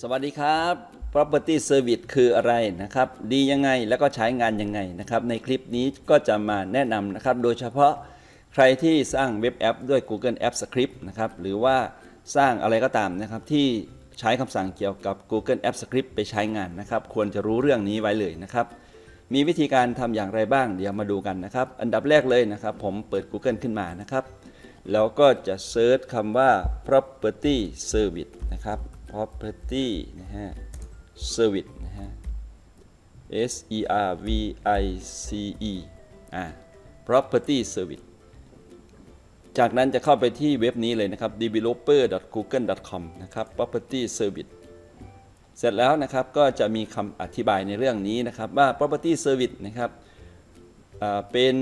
สวัสดีครับ property service คืออะไรนะครับ ดียังไงแล้วก็ใช้งานยังไงนะครับ ในคลิปนี้ก็จะมาแนะนำนะครับ โดยเฉพาะใครที่สร้างเว็บแอปด้วย Google App Script นะครับ หรือว่าสร้างอะไรก็ตามนะครับ ที่ใช้คำสั่งเกี่ยวกับ Google App Script ไปใช้งานนะครับ ควรจะรู้เรื่องนี้ไว้เลยนะครับ มีวิธีการทำอย่างไรบ้าง เดี๋ยวมาดูกันนะครับ อันดับแรกเลยนะครับ ผมเปิด Google ขึ้นมานะครับ แล้วก็จะเซิร์ชคำว่า property service นะครับ property นะฮะ service นะฮะ S E R V I C E อ่า property service จากนั้นจะเข้าไปที่เว็บนี้เลยนะครับ developer.google.com นะครับ property service เสร็จแล้วนะครับก็จะมีคำอธิบายในเรื่องนี้นะครับว่า property service นะครับเป็น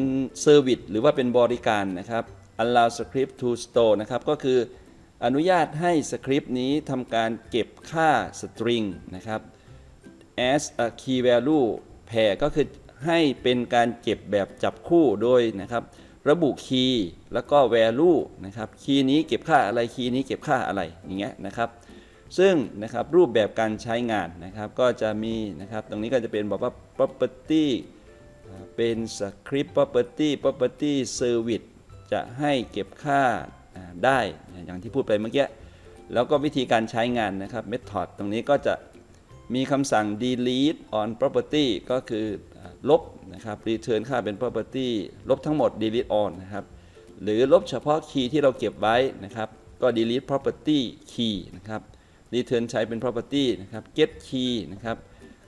service หรือว่าเป็นบริการนะครับ allow script to store นะครับก็คือ อนุญาตให้สคริปต์นี้ทำการเก็บค่า string นะครับ as a key value pair ก็คือให้เป็นการเก็บแบบจับคู่โดยนะครับ ระบุคีย์แล้วก็ value นะครับคีย์นี้เก็บค่าอะไรคีย์นี้เก็บค่าอะไรอย่างเงี้ยนะครับ ซึ่งนะครับรูปแบบการใช้งานนะครับ ก็จะมีนะครับ ตรงนี้ก็จะเป็นบอกว่า property เป็น script property property service จะให้เก็บค่า ได้อย่างที่พูดไปเมื่อกี้แล้วก็วิธีการใช้งานนะครับ method ตรงนี้ก็จะมีคำสั่ง delete on property ก็คือลบนะครับ return ค่าเป็น property ลบทั้งหมด delete on นะครับหรือลบเฉพาะคีย์ที่เราเก็บไว้นะครับ ก็ delete property key นะครับ return ใช้เป็น property นะครับ get key นะครับ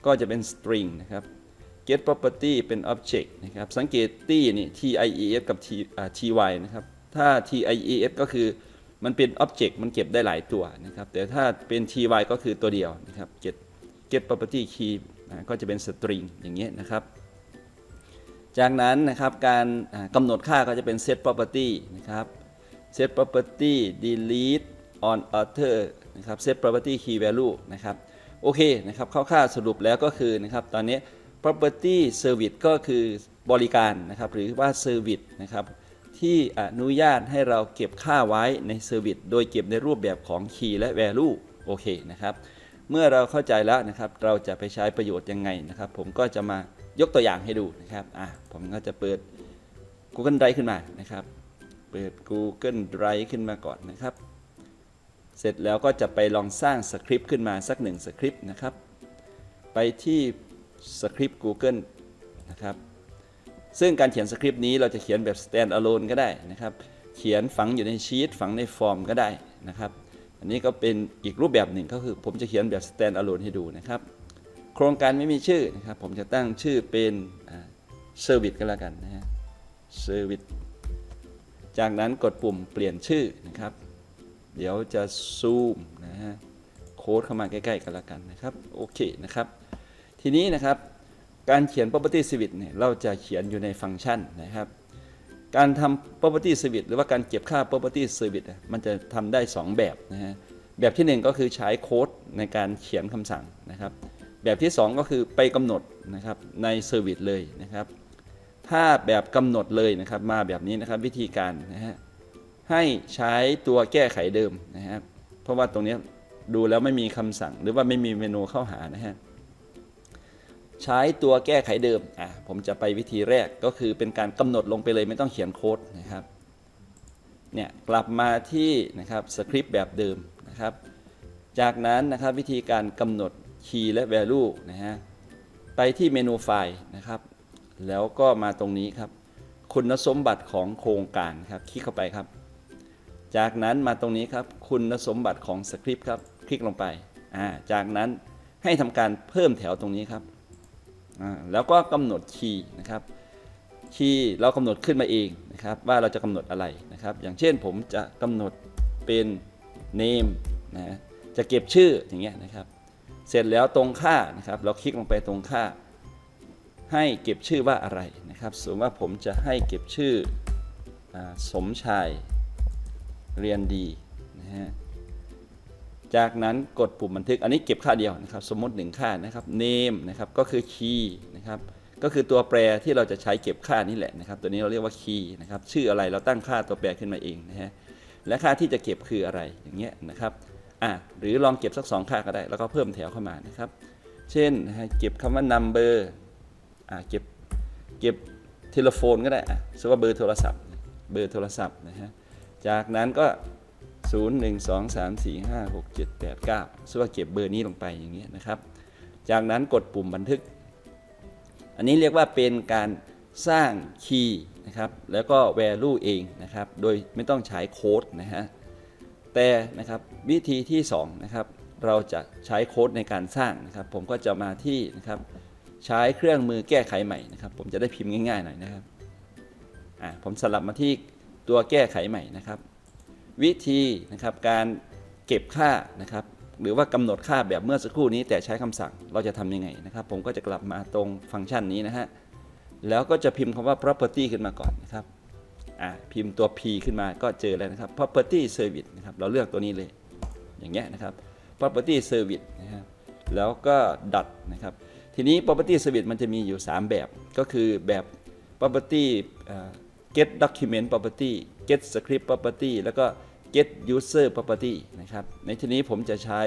ก็จะเป็น string นะครับ get property เป็น object นะครับสังเกตตี้นี่ tief กับ t ty นะครับ ถ้า tief ก็คือมันเป็น object มันเก็บได้หลายตัวนะครับ แต่ถ้าเป็น ty ก็คือตัวเดียวนะครับ get get property key อ่าก็จะเป็น string อย่างเงี้ยนะครับ จากนั้นนะครับการกำหนดค่าก็จะเป็น set property นะครับ set property delete on author นะครับ set property key value นะครับ โอเคนะครับคร่าวๆสรุปแล้วก็คือนะครับตอนนี้ property service ก็คือบริการนะครับหรือว่า service นะครับ ที่อนุญาตให้เราเก็บค่าไว้ใน service โดยเก็บในรูปแบบของ key และ value โอเคนะครับ เมื่อเราเข้าใจแล้วนะครับ เราจะไปใช้ประโยชน์ยังไงนะครับ ผมก็จะมายกตัวอย่างให้ดูนะครับอะผมก็จะเปิด Google Drive ขึ้นมานะครับ เปิด Google Drive ขึ้นมาก่อนนะครับ เสร็จแล้วก็จะไปลองสร้างสคริปต์ขึ้นมาสักหนึ่งสคริปต์นะครับ ไปที่สคริปต์ Google นะครับ ซึ่งการเขียนสคริปต์นี้เราจะเขียนแบบ stand alone ก็ได้นะครับ เขียนฝังอยู่ในชีตฝังในฟอร์มก็ได้นะครับ อันนี้ก็เป็นอีกรูปแบบหนึ่งก็คือ ผมจะเขียนแบบ stand alone ให้ดูนะครับ โครงการไม่มีชื่อนะครับ ผมจะตั้งชื่อเป็นเซอร์วิสก็แล้วกันนะฮะเซอร์วิสจากนั้นกดปุ่มเปลี่ยนชื่อนะครับ เดี๋ยวจะซูมนะฮะ โค้ดเข้ามาใกล้ๆกันแล้วกันนะครับ โอเคนะครับ ทีนี้นะครับ การเขียน property service เนี่ยเราจะเขียนอยู่ในฟังก์ชันนะครับ การทำ property service หรือว่าการเก็บค่า property service มันจะทำได้ 2 แบบนะฮะแบบที่ 1 ก็คือใช้โค้ดในการเขียนคำสั่งนะครับ แบบที่ 2 ก็คือไปกำหนดนะครับใน service เลยนะครับ ถ้าแบบกำหนดเลยนะครับมาแบบนี้นะครับวิธีการนะฮะให้ใช้ตัวแก้ไขเดิมนะครับเพราะว่าตรงนี้ดูแล้วไม่มีคำสั่งหรือว่าไม่มีเมนูเข้าหานะฮะ ใช้ตัวแก้ไขเดิมอะผมจะไปวิธีแรกก็คือเป็นการกำหนดลงไปเลยไม่ต้องเขียนโค้ดนะครับเนี่ยกลับมาที่นะครับสคริปต์แบบเดิมนะครับ จากนั้นนะครับวิธีการกำหนดคีย์และ value นะฮะไปที่เมนูไฟล์นะครับ แล้วก็มาตรงนี้ครับ คุณสมบัติของโครงการครับ คลิกเข้าไปครับ จากนั้นมาตรงนี้ครับ คุณสมบัติของสคริปต์ครับ คลิกลงไปอ่าจากนั้นให้ทำการเพิ่มแถวตรงนี้ครับ แล้วก็กำหนดคีย์นะครับ คีย์เรากำหนดขึ้นมาเองนะครับ ว่าเราจะกำหนดอะไรนะครับ อย่างเช่นผมจะกำหนดเป็น name นะจะเก็บชื่ออย่างเงี้ยนะครับ เสร็จแล้วตรงค่านะครับ เราคลิกลงไปตรงค่า ให้เก็บชื่อว่าอะไรนะครับ สมมติว่าผมจะให้เก็บชื่ออสมชายเรียนดีนะฮะ จากนั้นกดปุ่มบันทึกอันนี้เก็บค่าเดียวนะครับ สมมติหนึ่งค่านะครับ name นะครับก็คือ key นะครับก็คือตัวแปรที่เราจะใช้เก็บค่านี่แหละนะครับ ตัวนี้เราเรียกว่า key นะครับชื่ออะไรเราตั้งค่าตัวแปรขึ้นมาเองนะฮะและค่าที่จะเก็บคืออะไรอย่างเงี้ยนะครับอะหรือลองเก็บสักสองค่าก็ได้ แล้วก็เพิ่มแถวเข้ามานะครับ เช่นเก็บคำว่า number อะเก็บเก็บเทเลโฟนก็ได้อะสมมติว่าเบอร์โทรศัพท์ เบอร์โทรศัพท์นะฮะจากนั้นก็ 0 1 2 3 4 5 6 7 8 9สมมติว่าเก็บเบอร์นี้ลงไปอย่างนี้ยนะครับ จากนั้นกดปุ่มบันทึก อันนี้เรียกว่าเป็นการสร้างคีย์นะครับ แล้วก็ value เองนะครับ โดยไม่ต้องใช้โค้ดนะฮะ แต่นะครับวิธีที่2นะครับ เราจะใช้โค้ดในการสร้างนะครับ ผมก็จะมาที่นะครับใช้เครื่องมือแก้ไขใหม่นะครับ ผมจะได้พิมพ์ง่ายๆหน่อยนะครับ อ่า ผมสลับมาที่ตัวแก้ไขใหม่นะครับ วิธีนะครับการเก็บค่านะครับหรือว่ากำหนดค่าแบบเมื่อสักครู่นี้แต่ใช้คำสั่งเราจะทำยังไงนะครับ ผมก็จะกลับมาตรงฟังก์ชันนี้นะฮะแล้วก็จะพิมพ์คำว่า property ขึ้นมาก่อนนะครับอ่าพิมพ์ตัว p ขึ้นมาก็เจอแล้วนะครับ property service นะครับเราเลือกตัวนี้เลยอย่างเงี้ยนะครับ property service นะครับแล้วก็ dot นะครับ ทีนี้ property service มันจะมีอยู่ 3 แบบก็คือแบบ property get document property get script property แล้วก็ get user property นะครับ ในที่นี้ผมจะใช้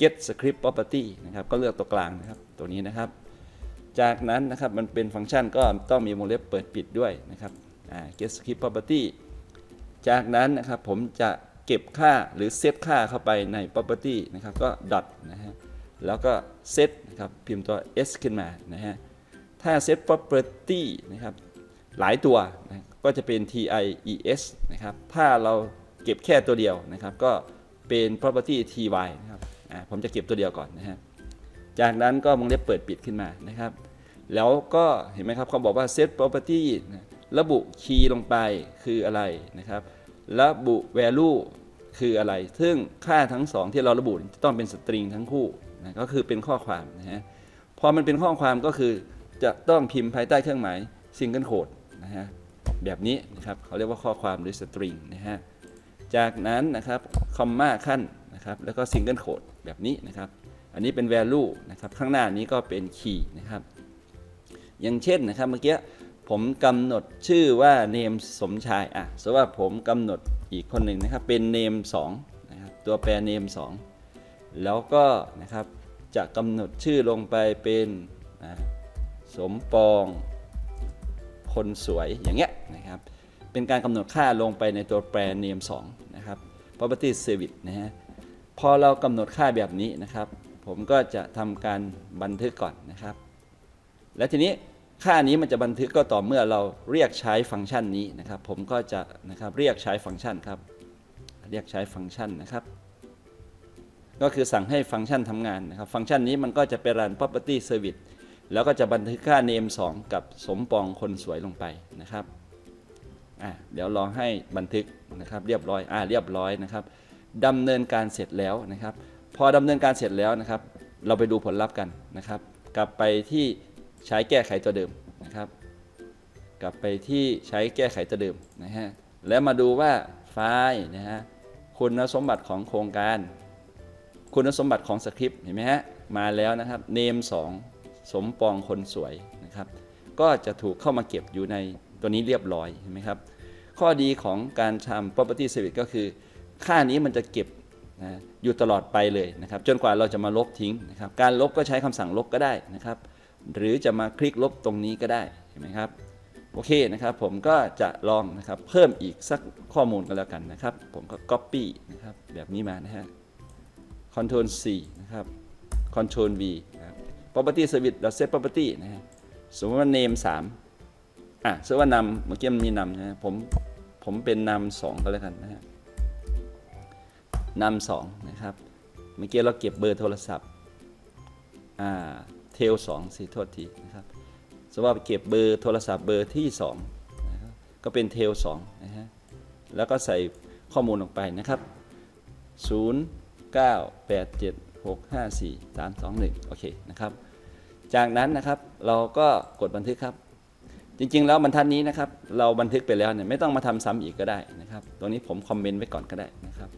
get script property นะครับ ก็เลือกตัวกลางนะครับ ตัวนี้นะครับ จากนั้นนะครับมันเป็นฟังก์ชันก็ต้องมีวงเล็บเปิดปิดด้วยนะครับ get script property จากนั้นนะครับผมจะเก็บค่าหรือเซตค่าเข้าไปใน property นะครับ ก็ dot นะฮะ แล้วก็ set นะครับ พิมพ์ตัว s ขึ้นมานะฮะ ถ้า set property นะครับ หลายตัวนะก็จะเป็น TIES นะครับ ถ้าเรา เก็บแค่ตัวเดียวนะครับ ก็เป็น property TY นะครับผมจะเก็บตัวเดียวก่อนนะฮะจากนั้นก็วงเล็บเปิดปิดขึ้นมานะครับ แล้วก็เห็นไหมครับเขาบอกว่า set property นะระบุคีย์ลงไปคืออะไรนะครับ ระบุ value คืออะไร ซึ่งค่าทั้งสองที่เราระบุจะต้องเป็นสตริงทั้งคู่นะก็คือเป็นข้อความนะฮะพอมันเป็นข้อความก็คือจะต้องพิมพ์ภายใต้เครื่องหมาย single quote นะฮะแบบนี้นะครับเขาเรียกว่าข้อความหรือ string นะฮะ จากนั้นนะครับคอมมาขั้นนะครับแล้วก็ single quote แบบนี้นะครับ อันนี้เป็น value นะครับข้างหน้านี้ก็เป็น key นะครับ อย่างเช่นนะครับเมื่อกี้ผมกำหนดชื่อว่า name สมชายอะสมมติว่าผมกำหนดอีกคนหนึ่งนะครับเป็น name 2นะครับตัวแปร name 2แล้วก็นะครับจะกำหนดชื่อลงไปเป็นนะสมปองคนสวยอย่างเงี้ยนะครับเป็นการกำหนดค่าลงไปในตัวแปร name 2 นะครับ property service นะฮะพอเรากำหนดค่าแบบนี้นะครับ ผมก็จะทำการบันทึกก่อนนะครับ และทีนี้ค่านี้มันจะบันทึกก็ต่อเมื่อเราเรียกใช้ฟังก์ชันนี้นะครับ ผมก็จะนะครับเรียกใช้ฟังก์ชันครับ เรียกใช้ฟังก์ชันนะครับ ก็คือสั่งให้ฟังก์ชันทำงานนะครับ ฟังก์ชันนี้มันก็จะไปรัน property service แล้วก็จะบันทึกค่า name 2 กับสมปองคนสวยลงไปนะครับ อะเดี๋ยวลองให้บันทึกนะครับเรียบร้อยอ่าเรียบร้อยนะครับดำเนินการเสร็จแล้วนะครับ พอดำเนินการเสร็จแล้วนะครับ เราไปดูผลลัพธ์กันนะครับ กลับไปที่ใช้แก้ไขตัวเดิมนะครับ กลับไปที่ใช้แก้ไขตัวเดิมนะฮะแล้วมาดูว่าไฟล์นะฮะคุณสมบัติของโครงการ คุณสมบัติของสคริปต์เห็นไหมฮะมาแล้วนะครับ name 2สมปองคนสวยนะครับ ก็จะถูกเข้ามาเก็บอยู่ในตัวนี้เรียบร้อยเห็นไหมครับ ข้อดีของการทำ property service ก็คือ ค่านี้มันจะเก็บนะอยู่ตลอดไปเลยนะครับจนกว่าเราจะมาลบทิ้งนะครับการลบก็ใช้คำสั่งลบก็ได้นะครับ หรือจะมาคลิกลบตรงนี้ก็ได้เห็นไหมครับโอเคนะครับ ผมก็จะลองนะครับเพิ่มอีกสักข้อมูลกันแล้วกันนะครับ ผมก็ copy นะครับแบบนี้มานะฮะ Ctrl C นะครับ Ctrl V นะครับ property service set property นะฮะสมมติว่า name 3อะสมมติว่านำเมื่อกี้มันมีนำนะฮะผม ผมเป็นนำ2ก็แล้วกันนะฮะนำสองนะครับ เมื่อกี้เราเก็บเบอร์โทรศัพท์อ่าเทลสองสิโทษทีนะครับสมมติว่าเก็บเบอร์โทรศัพท์เบอร์ที่2นะครับก็เป็นเทล2นะฮะแล้วก็ใส่ข้อมูลลงไปนะครับ 0 9 8 7 6 5 4 3 2 1โอเคนะครับ จากนั้นนะครับเราก็กดบันทึกครับ จริง ๆ แล้วบรรทัดนี้นะครับ เราบันทึกไปแล้วเนี่ยไม่ต้องมาทำซ้ำอีกก็ได้นะครับตรงนี้ผมคอมเมนต์ไว้ก่อนก็ได้นะครับ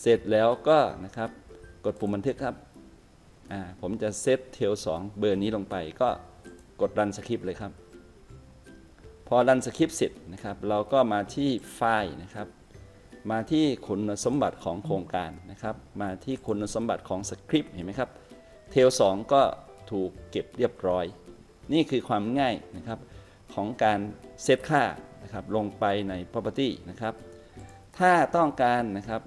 เสร็จแล้วก็นะครับ กดปุ่มบันทึกครับอ่าผมจะเซตเทล2เบอร์นี้ลงไป ก็กดรันสคริปต์เลยครับ พอรันสคริปต์เสร็จนะครับ เราก็มาที่ไฟล์นะครับ มาที่คุณสมบัติของโครงการนะครับ มาที่คุณสมบัติของสคริปต์เห็นไหมครับเทลสองก็ถูกเก็บเรียบร้อย นี่คือความง่ายนะครับ ของการเซตค่านะครับลงไปใน property นะครับถ้าต้องการนะครับ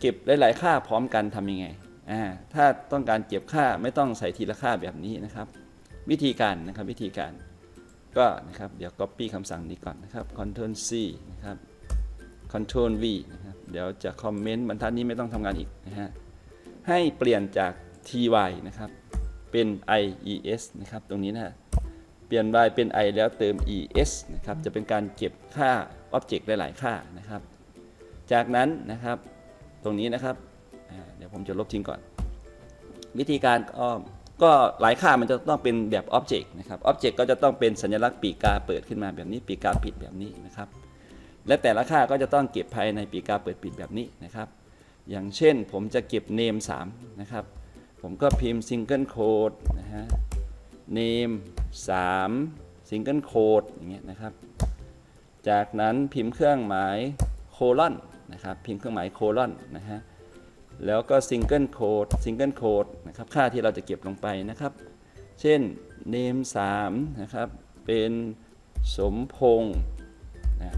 เก็บหลาย ๆ ค่าพร้อมกันทำยังไงอ่าถ้าต้องการเก็บค่าไม่ต้องใส่ทีละค่าแบบนี้นะครับ วิธีการนะครับวิธีการก็นะครับเดี๋ยว copy คำสั่งนี้ก่อนนะครับ Ctrl C นะครับ Ctrl V นะครับเดี๋ยวจะคอมเมนต์บรรทัดนี้ไม่ต้องทำงานอีกนะฮะให้เปลี่ยนจาก ty นะครับเป็น ies นะครับตรงนี้นะฮะ ปลี่ยน y เป็น i แล้วเติม es นะครับ จะเป็นการเก็บค่า object หลาย ๆ ค่านะครับ จากนั้นนะครับ ตรงนี้นะครับ เดี๋ยวผมจะลบทิ้งก่อน วิธีการก็ก็หลายค่ามันจะต้องเป็นแบบ Object นะครับ Object ก็จะต้องเป็นสัญลักษณ์ปีกาเปิดขึ้นมาแบบนี้ ปีกาปิดแบบนี้นะครับ และแต่ละค่าก็จะต้องเก็บภายในปีกาเปิดปิดแบบนี้นะครับ อย่างเช่นผมจะเก็บ name 3นะครับ ผมก็พิมพ์ single code นะฮะ name 3 single code อย่างเงี้ยนะครับ จากนั้นพิมพ์เครื่องหมายโคลอนนะครับ พิมพ์เครื่องหมายโคลอนนะฮะ แล้วก็ single code single code นะครับ ค่าที่เราจะเก็บลงไปนะครับ เช่น name 3นะครับ เป็นสมพงษ์นะ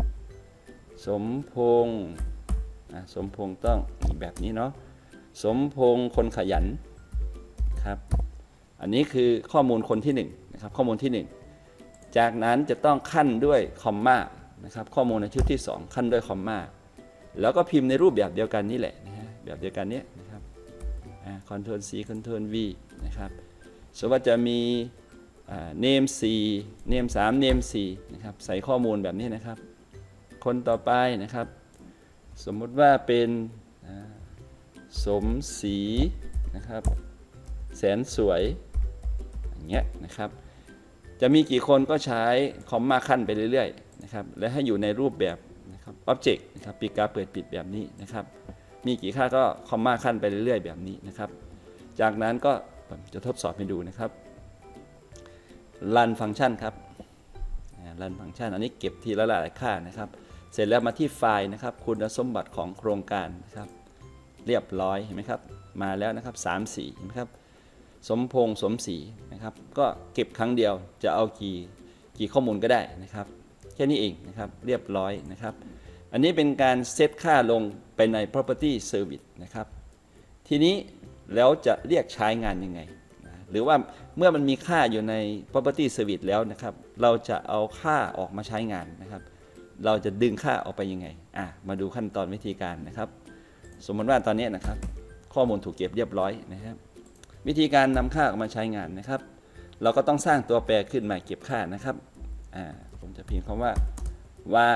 สมพงษ์อะสมพงษ์ต้องแบบนี้เนาะ สมพงษ์คนขยันครับ อันนี้คือข้อมูลคนที่1นะครับข้อมูลที่ 1 จากนั้นจะต้องขั้นด้วยคอมมานะครับข้อมูลในชุดที่ 2 ขั้นด้วยคอมมาแล้วก็พิมพ์ในรูปแบบเดียวกันนี่แหละนะฮะแบบเดียวกันนี้นะครับคอ่า Ctrl C Ctrl V นะครับสมมติว่าจะมีอ่า name 4 name 3 name 4นะครับใส่ข้อมูลแบบนี้นะครับ คนต่อไปนะครับ สมมุติว่าเป็นสมศรีนะครับ แสนสวยอย่างเงี้ยนะครับ จะมีกี่คนก็ใช้คอมมาขั้นไปเรื่อยๆนะครับและให้อยู่ในรูปแบบนะครับ object นะครับปีกาเปิดปิดแบบนี้นะครับ มีกี่ค่าก็คอมมาขั้นไปเรื่อยๆ แบบนี้นะครับ จากนั้นก็ผมจะทดสอบให้ดูนะครับรันฟังก์ชันครับรันฟังก์ชันอันนี้เก็บทีละหลายค่านะครับ เสร็จแล้วมาที่ไฟล์นะครับ คุณสมบัติของโครงการนะครับ เรียบร้อยเห็นไหมครับ มาแล้วนะครับ3 4เห็นไหมครับ สมพงษ์สมศรีนะครับ ก็เก็บครั้งเดียวจะเอากี่กี่ข้อมูลก็ได้นะครับแค่นี้เองนะครับเรียบร้อยนะครับ อันนี้เป็นการเซตค่าลงไปใน property service นะครับทีนี้แล้วจะเรียกใช้งานยังไงนะหรือว่าเมื่อมันมีค่าอยู่ใน property service แล้วนะครับ เราจะเอาค่าออกมาใช้งานนะครับ เราจะดึงค่าออกไปยังไงอะมาดูขั้นตอนวิธีการนะครับ สมมติว่าตอนนี้นะครับ ข้อมูลถูกเก็บเรียบร้อยนะครับ วิธีการนำค่าออกมาใช้งานนะครับ เราก็ต้องสร้างตัวแปรขึ้นมาเก็บค่านะครับผมจะพิมพ์คำว่าว่า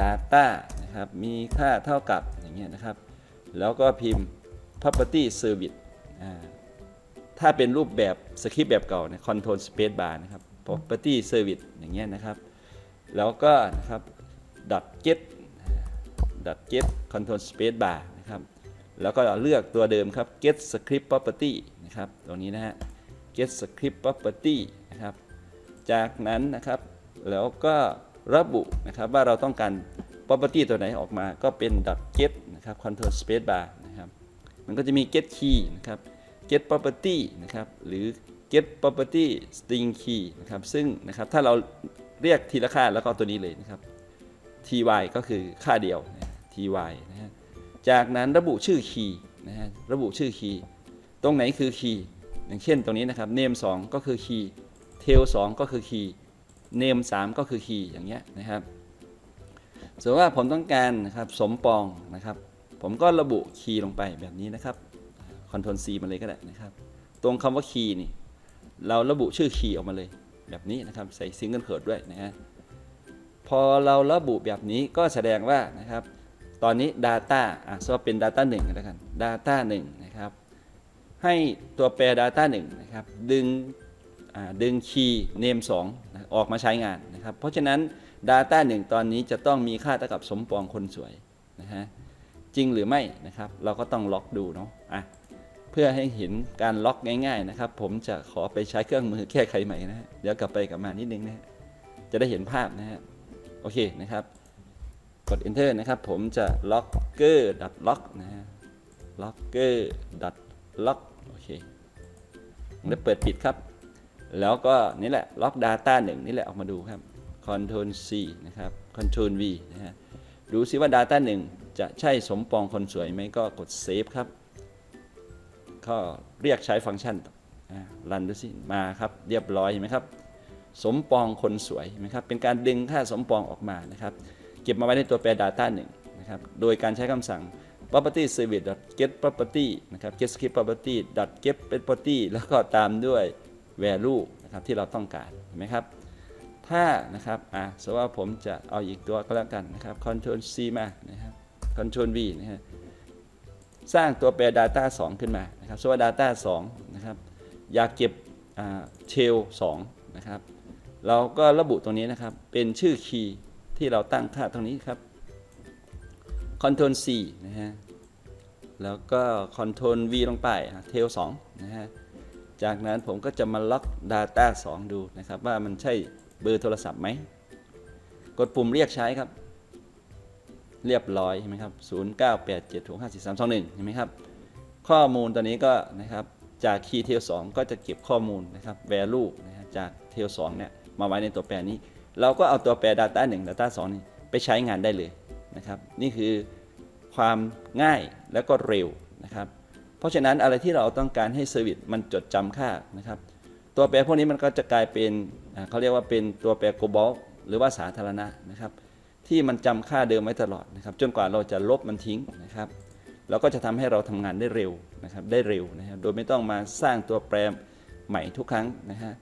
data นะครับ มีค่าเท่ากับอย่างเงี้ยนะครับ แล้วก็พิมพ์ property service ถ้าเป็นรูปแบบสคริปต์แบบเก่าเนี่ย control space bar นะครับ property service อย่างเงี้ยนะครับ แล้วก็นะครับ dot get dot get control space bar นะครับ แล้วก็เลือกตัวเดิมครับ get script property นะครับตรงนี้นะฮะ get script property นะครับ จากนั้นนะครับแล้วก็ระบุนะครับว่าเราต้องการ property ตัวไหนออกมาก็เป็น dot get นะครับ control space bar นะครับมันก็จะมี get key นะครับ get property นะครับหรือ get property string key นะครับซึ่งนะครับถ้าเราเรียกทีละค่าแล้วก็ตัวนี้เลยนะครับ ty ก็คือค่าเดียว ty นะฮะจากนั้นระบุชื่อคีย์นะฮะระบุชื่อคีย์ ตรงไหนคือคีย์อย่างเช่นตรงนี้นะครับ name 2ก็คือคีย์ tail 2ก็คือคีย์ name 3ก็คือคีย์อย่างเงี้ยนะครับสมมติว่าผมต้องการนะครับสมปองนะครับ ผมก็ระบุคีย์ลงไปแบบนี้นะครับ Ctrl C มาเลยก็ได้นะครับ ตรงคำว่าคีย์นี่เราระบุชื่อคีย์ออกมาเลยแบบนี้นะครับใส่ single quote ด้วยนะฮะพอเราระบุแบบนี้ก็แสดงว่านะครับ ตอนนี้ Data อะสมมติว่าเป็น Data 1แล้วกัน Data 1นะ ให้ตัวแปร Data 1นะครับดึงดึงคีย์ name 2 ออกมาใช้งานนะครับ เพราะฉะนั้น Data 1 ตอนนี้จะต้องมีค่าเท่ากับสมปองคนสวยนะฮะจริงหรือไม่นะครับ เราก็ต้องล็อกดูเนาะอะเพื่อให้เห็นการล็อกง่ายๆนะครับ ผมจะขอไปใช้เครื่องมือแก้ไขใหม่นะฮะเดี๋ยวกลับไปกลับมานิดนึงนะฮะจะได้เห็นภาพนะฮะโอเคนะครับ กด enter นะครับ ผมจะ logger log นะฮะ logger log โอเคแล้วเปิดปิดครับ แล้วก็นี่แหละ log data 1 นี่แหละออกมาดูครับ Ctrl C นะครับ Ctrl V นะฮะดูซิว่า data 1 จะใช่สมปองคนสวยไหมก็กด save ครับก็เรียกใช้ฟังก์ชันอ่ารันดูสิมาครับ เรียบร้อยเห็นไหมครับ สมปองคนสวยเห็นไหมครับ เป็นการดึงค่าสมปองออกมานะครับ เก็บมาไว้ในตัวแปร data 1นะครับ โดยการใช้คำสั่ง property service get property นะครับ get script property get property แล้วก็ตามด้วย value นะครับที่เราต้องการเห็นไหมครับ ถ้านะครับอะสมมติว่าผมจะเอาอีกตัวก็แล้วกันนะครับ control C มานะครับ control V นะฮะสร้างตัวแปร Data 2 ขึ้นมานะครับสมมติว่า Data 2นะครับอยากเก็บเชล2นะครับเราก็ระบุตรงนี้นะครับเป็นชื่อคีย์ที่เราตั้งค่าตรงนี้ครับ Ctrl C นะฮะ แล้วก็ Ctrl V ลงไปเทล2นะฮะ จากนั้นผมก็จะมาล็อก Data 2 ดูนะครับ ว่ามันใช่เบอร์โทรศัพท์ไหม กดปุ่มเรียกใช้ครับ เรียบร้อยใช่ไหมครับ 0 9 8 7 6 5 4 3 2 1เห็นไหมครับ ข้อมูลตัวนี้ก็นะครับ จากคีย์เทล2ก็จะเก็บข้อมูลนะครับ value นะฮะจากเทล2เนี่ยมาไว้ในตัวแปรนี้ เราก็เอาตัวแปร data 1 data 2 นี่ไปใช้งานได้เลย นะครับนี่คือความง่ายแล้วก็เร็วนะครับ เพราะฉะนั้นอะไรที่เราต้องการให้เซอร์วิสมันจดจำค่านะครับ ตัวแปรพวกนี้มันก็จะกลายเป็นเขาเรียกว่าเป็นตัวแปร global หรือว่าสาธารณะนะครับ ที่มันจำค่าเดิมไว้ตลอดนะครับ จนกว่าเราจะลบมันทิ้งนะครับแล้วก็จะทำให้เราทำงานได้เร็วนะครับ ได้เร็วนะครับ โดยไม่ต้องมาสร้างตัวแปรใหม่ทุกครั้งนะฮะ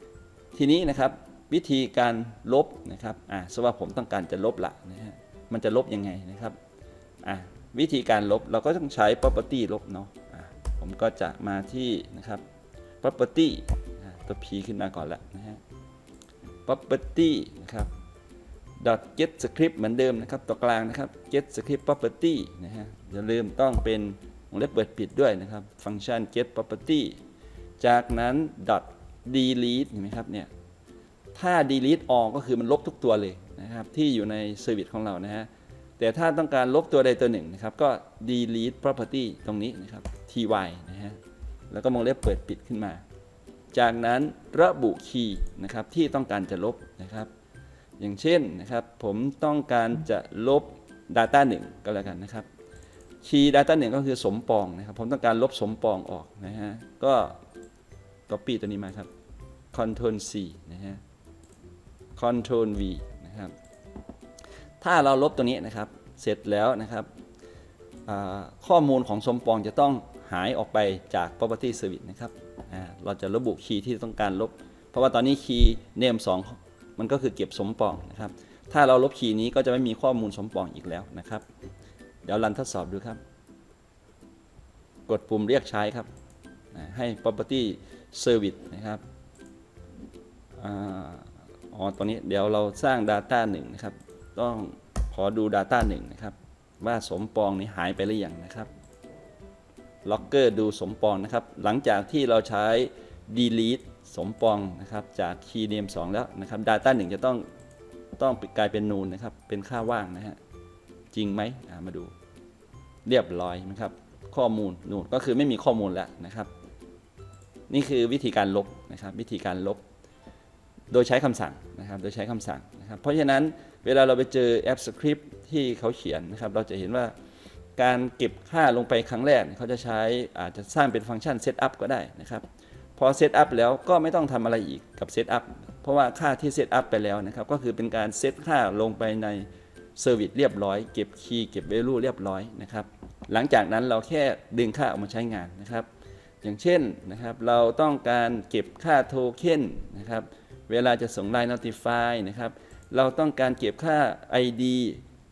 ทีนี้นะครับวิธีการลบนะครับอ่าสมมติว่าผมต้องการจะลบละนะฮะ มันจะลบยังไงนะครับอ่าวิธีการลบเราก็ต้องใช้ property ลบเนาะอ่าผมก็จะมาที่นะครับ property ตัว p ขึ้นมาก่อนละนะฮะ property นะครับ dot get script เหมือนเดิมนะครับตัวกลางนะครับ get script property นะฮะอย่าลืมต้องเป็นวงเล็บเปิดปิดด้วยนะครับ ฟังก์ชัน get property จากนั้น dot delete เห็นไหมครับเนี่ย ถ้า delete all ก็คือมันลบทุกตัวเลย นะครับที่อยู่ในเซอร์วิสของเรานะฮะแต่ถ้าต้องการลบตัวใดตัวหนึ่งนะครับก็ delete property ตรงนี้นะครับ ty นะฮะแล้วก็วงเล็บเปิดปิดขึ้นมา จากนั้นระบุคีย์นะครับที่ต้องการจะลบนะครับ อย่างเช่นนะครับผมต้องการจะลบ Data 1 ก็แล้วกันนะครับคีย์ Data 1 ก็คือสมปองนะครับ ผมต้องการลบสมปองออกนะฮะก็ Copy ตัวนี้มาครับ Ctrl C นะฮะ Ctrl V นะครับ ถ้าเราลบตัวนี้นะครับ เสร็จแล้วนะครับ ข้อมูลของสมปองจะต้องหายออกไปจาก property service นะครับ เราจะระบุคีย์ที่ต้องการลบ เพราะว่าตอนนี้คีย์ name 2 มันก็คือเก็บสมปองนะครับ ถ้าเราลบคีย์นี้ก็จะไม่มีข้อมูลสมปองอีกแล้วนะครับ เดี๋ยวรันทดสอบดูครับ กดปุ่มเรียกใช้ครับ ให้ property service นะครับ อ๋อตอนนี้เดี๋ยวเราสร้าง Data 1นะครับ ต้องขอดู Data 1นะครับ ว่าสมปองนี้หายไปหรือยังนะครับล็อกเกอร์ดูสมปองนะครับ หลังจากที่เราใช้ delete สมปองนะครับ จาก key name 2 แล้วนะครับ Data 1 จะต้องต้องกลายเป็นนูนนะครับ เป็นค่าว่างนะฮะ จริงไหมมาดู เรียบร้อยนะครับ ข้อมูลนูนก็คือไม่มีข้อมูลแล้วนะครับ นี่คือวิธีการลบนะครับ วิธีการลบ โดยใช้คำสั่งนะครับ โดยใช้คำสั่งนะครับ เพราะฉะนั้นเวลาเราไปเจอแอปสคริปที่เขาเขียนนะครับ เราจะเห็นว่าการเก็บค่าลงไปครั้งแรกเขาจะใช้อาจจะสร้างเป็นฟังก์ชันเซตอัพก็ได้นะครับ พอเซตอัพแล้วก็ไม่ต้องทำอะไรอีกกับเซตอัพเพราะว่าค่าที่เซตอัพไปแล้วนะครับ ก็คือเป็นการเซตค่าลงไปในเซอร์วิสเรียบร้อย เก็บคีย์เก็บเวลูเรียบร้อยนะครับ หลังจากนั้นเราแค่ดึงค่าออกมาใช้งานนะครับ อย่างเช่นนะครับ เราต้องการเก็บค่าโทเค็นนะครับ เวลาจะส่ง Line Notify นะครับ เราต้องการเก็บค่า ID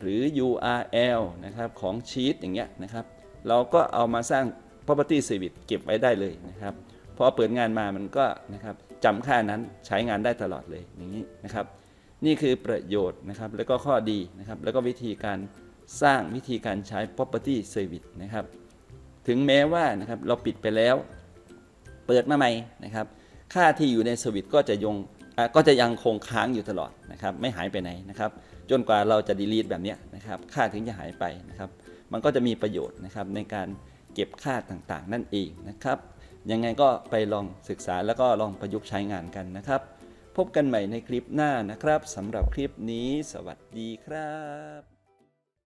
หรือ URL นะครับของชีตอย่างเงี้ยนะครับ เราก็เอามาสร้าง property service เก็บไว้ได้เลยนะครับ พอเปิดงานมามันก็นะครับจำค่านั้นใช้งานได้ตลอดเลยอย่างนี้นะครับ นี่คือประโยชน์นะครับ แล้วก็ข้อดีนะครับ แล้วก็วิธีการสร้างวิธีการใช้ property service นะครับ ถึงแม้ว่านะครับเราปิดไปแล้ว เปิดมาใหม่นะครับ ค่าที่อยู่ในสวิตก็จะยง ก็จะยังคงค้างอยู่ตลอดนะครับไม่หายไปไหนนะครับจนกว่าเราจะดีลีทแบบนี้นะครับค่าถึงจะหายไปนะครับมันก็จะมีประโยชน์นะครับในการเก็บค่าต่างๆ นั่นเองนะครับยังไงก็ไปลองศึกษาแล้วก็ลองประยุกต์ใช้งานกันนะครับ พบกันใหม่ในคลิปหน้านะครับสำหรับคลิปนี้ สวัสดีครับ